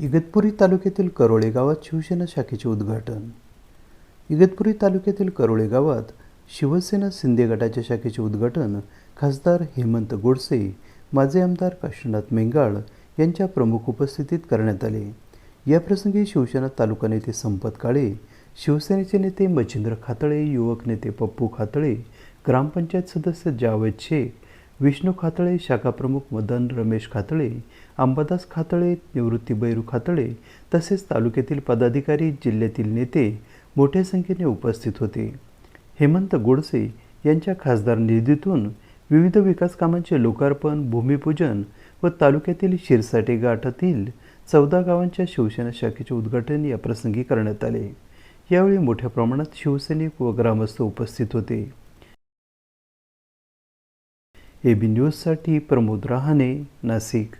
इगतपुरी तालुक्यातील करोळे गावात शिवसेना शाखेचे उद्घाटन. इगतपुरी तालुक्यातील करोळे गावात शिवसेना शिंदे गटाच्या शाखेचे उद्घाटन खासदार हेमंत गोडसे माजी आमदार काशीनाथ मेंगाळ यांच्या प्रमुख उपस्थितीत करण्यात आले. याप्रसंगी शिवसेना तालुका नेते संपत काळे शिवसेनेचे नेते मच्छिंद्र खातळे युवक नेते पप्पू खातळे ग्रामपंचायत सदस्य जावेद शेख विष्णू खातळे शाखाप्रमुख मदन रमेश खातळे अंबादास खातळे निवृत्ती बैरू खातळे तसेच तालुक्यातील पदाधिकारी जिल्ह्यातील नेते मोठ्या संख्येने उपस्थित होते. हेमंत गोडसे यांच्या खासदार निधीतून विविध विकास कामांचे लोकार्पण भूमिपूजन व तालुक्यातील शिरसाटे गाठातील चौदा गावांच्या शिवसेना शाखेचे उद्घाटन या प्रसंगी करण्यात आले. यावेळी मोठ्या प्रमाणात शिवसैनिक व ग्रामस्थ उपस्थित होते. ए बी न्यूजसाठी प्रमोद रहाणे नाशिक.